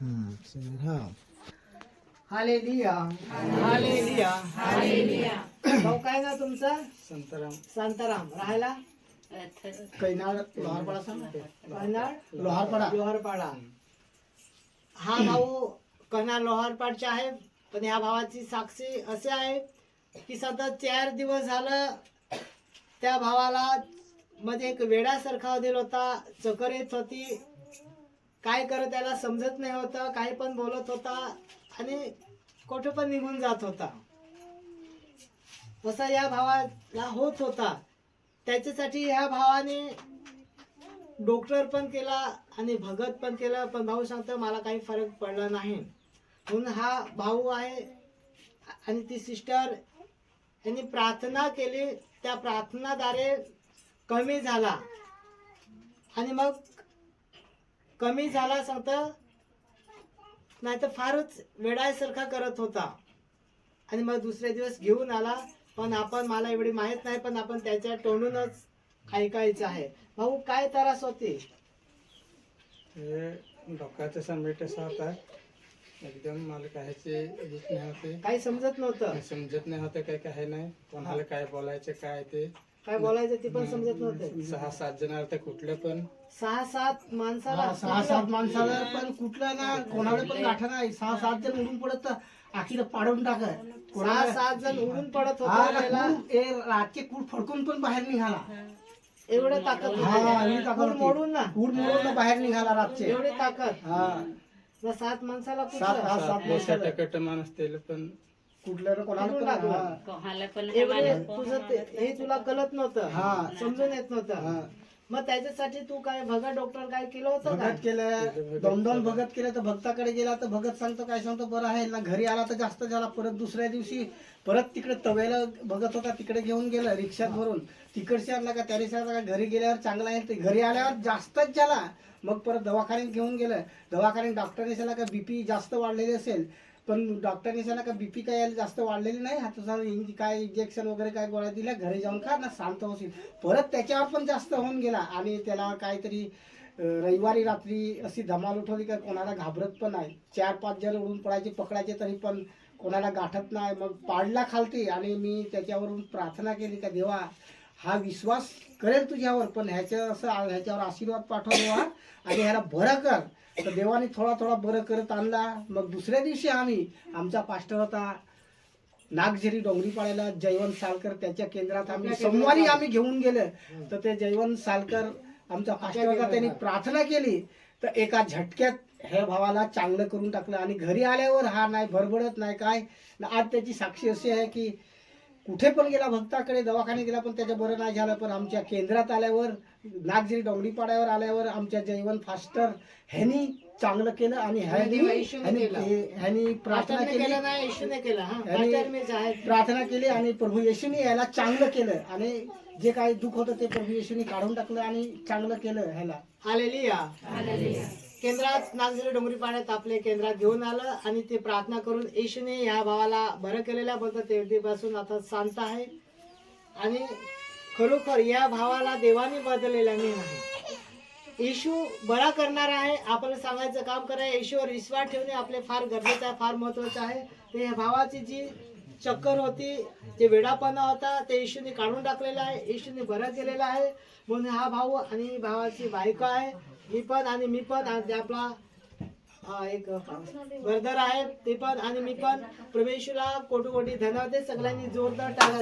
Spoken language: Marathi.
हा सर हा हालेलिया. हालेलिया. भाऊ काय ना तुमचा? संतराम. शांताराम राहायला? कैनाळ. लोहारपाडा सांग. लोहारपाडा. लोहारपाडा. हा भाऊ कर्नाळ लोहारपाडचे आहे पण ह्या भावाची साक्षी असे आहे की सतत चार दिवस झालं त्या भावाला मध्ये एक वेड्यासारखा दिल होता चक्कर येत होती. काय करत त्याला समजत नाही होतं काही पण बोलत होता आणि कुठं पण निघून जात होता. तसा या भावाला होत होता. त्याच्यासाठी ह्या भावाने डॉक्टर पण केला आणि भगत पण केला पण भाऊ सांगतो मला काही फरक पडला नाही. म्हणून हा भाऊ आहे आणि ती सिस्टर यांनी प्रार्थना केली. त्या प्रार्थनाद्वारे कमी झाला. आणि मग कमी झाला सांगतं नाही तर फारच वेडायसारखा करत होता. आणि मग दुसरे दिवस घेऊन आला. पण आपण मला एवढी माहीत नाही पण आपण त्याच्या तोंडूनच ऐकायचं आहे. भाऊ काय त्रास होते? हे डोक्याचा समेट असा होता एकदम मला काहीचे येत नाही होते. काही समजत नव्हतं. काही समजत नाही होतं काय काय नाही. कोणाला काय बोलायचं काय ते. काय बोलायचं ते पण समजत नव्हते. सहा सात जण आले कुठले पण. सहा सात माणसाला. सहा सात माणसाला पण कुठलं ना कोणाला पण गाठा नाही. सहा सात जण उडून पडत तर आखीला पाडून टाकत सहा कोणाला सात जण उडून पडत हा, होते ए, रातचे कूड फडकून पण बाहेर निघाला. एवढं ताकद हा होती. ताकद होती. मोडून ना. कूड मोडून बाहेर निघाला रातचे. एवढी ताकद. हा. मग सात माणसाला सात कुठलं सात माणसाला. टकट माणूस त्याला पण कुठलं ना कोणाला पण लागलं? हा. कोणाला पण एवढे तुझं ते- हे तुला कळत नव्हतं. हा. समजून येत हा. नव्हतं मग त्याच्यासाठी तू काय भगत डॉक्टर काय केलं होतं का भगत केलं. दोन दोन भगत केलं तर भक्ताकडे गेला तर भगत सांगतो काय सांगतो बरं आहे. ना घरी आला तर जास्त झाला. परत दुसऱ्या दिवशी परत तिकडे तवेला भगत होता तिकडे घेऊन गेलं रिक्षात भरून. तिकडचे आणला का त्याने सांगितलं का घरी गेल्यावर चांगला आहे. ते घरी आल्यावर जास्तच झाला. मग परत दवाखान्यात घेऊन गेलं. दवाखान्यात डॉक्टरने सांगितलं का बीपी जास्त वाढलेली असेल. पण डॉक्टरने सांगा का बीपी काय याला जास्त वाढलेली नाही हा तुझा काय इंजेक्शन वगैरे काय गोळ्या दिल्या घरी जाऊन खा ना शांत होशील परत त्याच्यावर पण जास्त होऊन गेला. आणि त्याला काहीतरी रविवारी रात्री अशी धमाल उठवली का कोणाला घाबरत पण नाही. चार पाच जण उडून पडायचे पकडायचे तरी पण कोणाला गाठत नाही. मग पाडला खालती आणि मी त्याच्यावरून प्रार्थना केली का देवा हा विश्वास करेल तुझ्यावर पण ह्याच्या असं ह्याच्यावर आशीर्वाद पाठव देवा. आणि ह्याला बरं कर. तर देवाने थोडा थोडा बरं करत आणला. मग दुसऱ्या दिवशी आम्ही आमचा पास्टर होता नागझरी डोंगरीपाड्याला जयवंत सालकर त्याच्या केंद्रात आम्ही सोमवारी. आम्ही घेऊन गेले. तर ते जयवंत सालकर आमचा पास्टर होता त्यांनी प्रार्थना केली. तर एका झटक्यात ह्या भावाला चांगलं करून टाकलं आणि घरी आल्यावर हा नाही भरभडत नाही काय? आज त्याची साक्षी अशी आहे की कुठे पण गेला भक्ताकडे दवाखान्यात गेला पण त्याच्या बरं नाही झालं. पण आमच्या केंद्रात आल्यावर नागझरी डोंगरीपाड्यावर आल्यावर आमच्या जयवंत फास्टर ह्यांनी चांगलं केलं आणि ह्यांनी प्रार्थना केली. हा प्रार्थना केली. आणि प्रभू येशूने याला चांगलं केलं. आणि जे काही दुःख होतं ते प्रभू येशूने काढून टाकलं आणि चांगलं केलं ह्याला. हालेलुया. केंद्रात नागझिरे डोंगरी पाण्यात आपले केंद्रात घेऊन आलं आणि ते प्रार्थना करून येशूने ह्या भावाला बरं केलेल्या बद्दल तेवढीपासून आता शांत आहे. आणि खरोखर या भावाला देवाने बदललेला नाही. येशू बरा करणार आहे. आपण सांगायचं काम करा येशूवर विश्वास ठेवणे आपले फार गरजेचं आहे फार महत्वाचं आहे. ते ह्या भावाची जी चक्कर होती जे वेडापणा होता ते येशूने काढून टाकलेला आहे. येशूने बरं केलेला आहे. म्हणून हा भाऊ आणि भावाची बायको आहे. मी पण आणि मी पण आणि आपला एक वर्धर आहे. ते पण आणि मी पण प्रवेशला कोटी कोटी धन्यवाद. सगळ्यांनी जोरदार टाळा